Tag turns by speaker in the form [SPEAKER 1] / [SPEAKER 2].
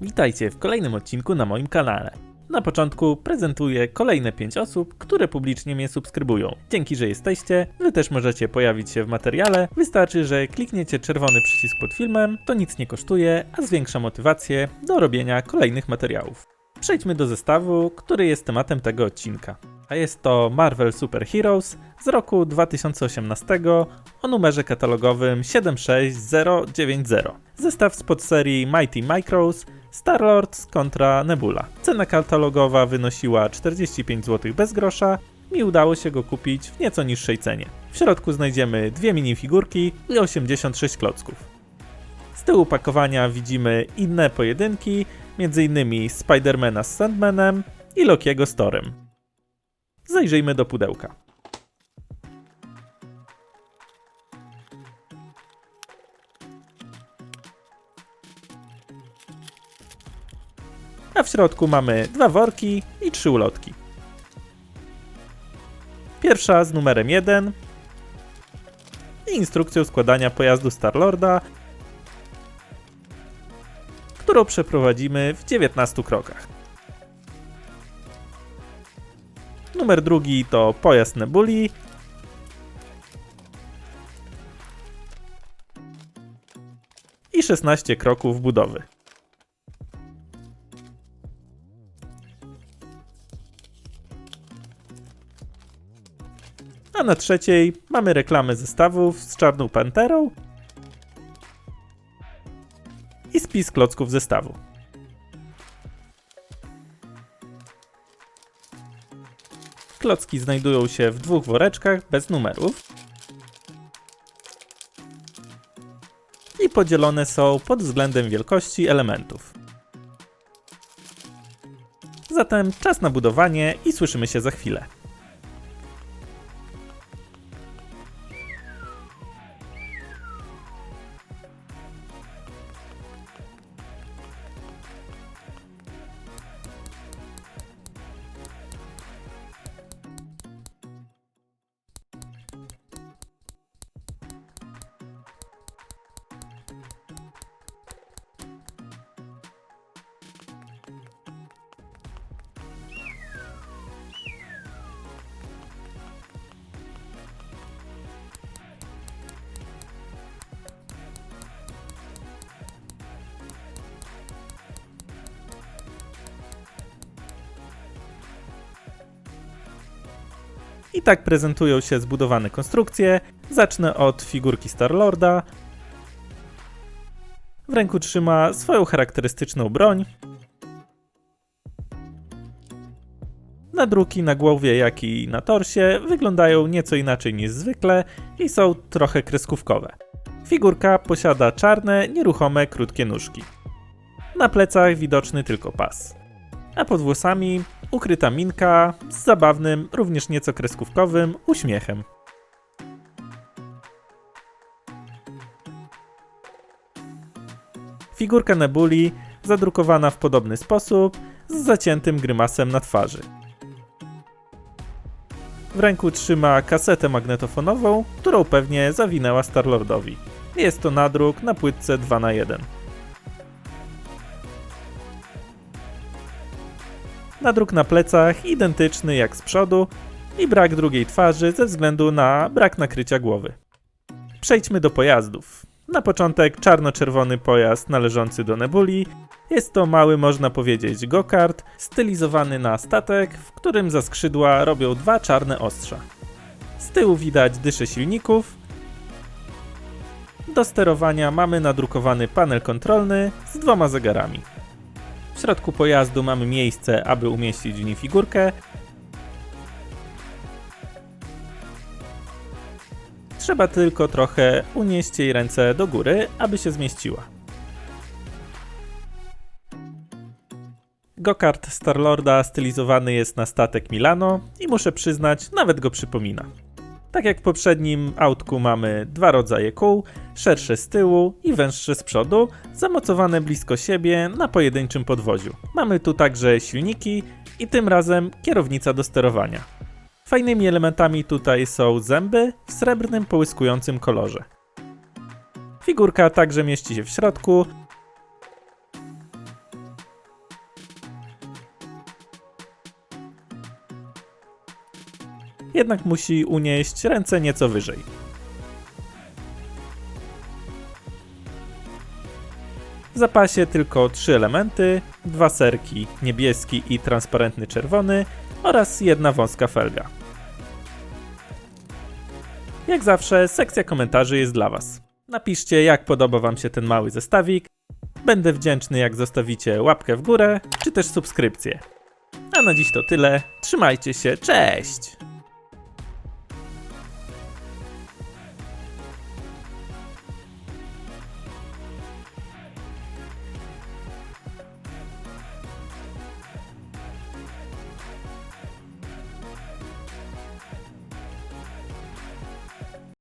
[SPEAKER 1] Witajcie w kolejnym odcinku na moim kanale. Na początku prezentuję kolejne 5 osób, które publicznie mnie subskrybują. Dzięki, że jesteście, wy też możecie pojawić się w materiale. Wystarczy, że klikniecie czerwony przycisk pod filmem, to nic nie kosztuje, a zwiększa motywację do robienia kolejnych materiałów. Przejdźmy do zestawu, który jest tematem tego odcinka. A jest to Marvel Super Heroes z roku 2018 o numerze katalogowym 76090. Zestaw z podserii Mighty Micros Star-Lord kontra Nebula. Cena katalogowa wynosiła 45 zł bez grosza. Mi udało się go kupić w nieco niższej cenie. W środku znajdziemy dwie minifigurki i 86 klocków. Z tyłu pakowania widzimy inne pojedynki, m.in. Spidermana z Sandmanem i Lokiego z Torem. Zajrzyjmy do pudełka. Środku mamy dwa worki i trzy ulotki. Pierwsza z numerem 1 i instrukcją składania pojazdu Starlorda, którą przeprowadzimy w 19 krokach. Numer drugi to pojazd Nebuli. I 16 kroków budowy. A na trzeciej mamy reklamę zestawów z Czarną Panterą i spis klocków zestawu. Klocki znajdują się w dwóch woreczkach bez numerów i podzielone są pod względem wielkości elementów. Zatem czas na budowanie i słyszymy się za chwilę. I tak prezentują się zbudowane konstrukcje. Zacznę od figurki Starlorda. W ręku trzyma swoją charakterystyczną broń. Nadruki na głowie, jak i na torsie wyglądają nieco inaczej niż zwykle i są trochę kreskówkowe. Figurka posiada czarne, nieruchome, krótkie nóżki. Na plecach widoczny tylko pas. A pod włosami ukryta minka z zabawnym, również nieco kreskówkowym uśmiechem. Figurka Nebuli zadrukowana w podobny sposób z zaciętym grymasem na twarzy. W ręku trzyma kasetę magnetofonową, którą pewnie zawinęła Starlordowi. Jest to nadruk na płytce 2 na 1 Nadruk na plecach identyczny jak z przodu i brak drugiej twarzy ze względu na brak nakrycia głowy. Przejdźmy do pojazdów. Na początek czarno-czerwony pojazd należący do Nebuli. Jest to mały, można powiedzieć, go-kart, stylizowany na statek, w którym za skrzydła robią dwa czarne ostrza. Z tyłu widać dysze silników. Do sterowania mamy nadrukowany panel kontrolny z dwoma zegarami. W środku pojazdu mamy miejsce, aby umieścić w nim figurkę. Trzeba tylko trochę unieść jej ręce do góry, aby się zmieściła. Gokart Starlorda stylizowany jest na statek Milano i muszę przyznać, nawet go przypomina. Tak jak w poprzednim autku mamy dwa rodzaje kół, szersze z tyłu i węższe z przodu, zamocowane blisko siebie na pojedynczym podwoziu. Mamy tu także silniki i tym razem kierownica do sterowania. Fajnymi elementami tutaj są zęby w srebrnym połyskującym kolorze. Figurka także mieści się w środku. Jednak musi unieść ręce nieco wyżej. W zapasie tylko trzy elementy, dwa serki, niebieski i transparentny czerwony oraz jedna wąska felga. Jak zawsze, sekcja komentarzy jest dla Was. Napiszcie, jak podoba Wam się ten mały zestawik. Będę wdzięczny, jak zostawicie łapkę w górę, czy też subskrypcję. A na dziś to tyle. Trzymajcie się, cześć!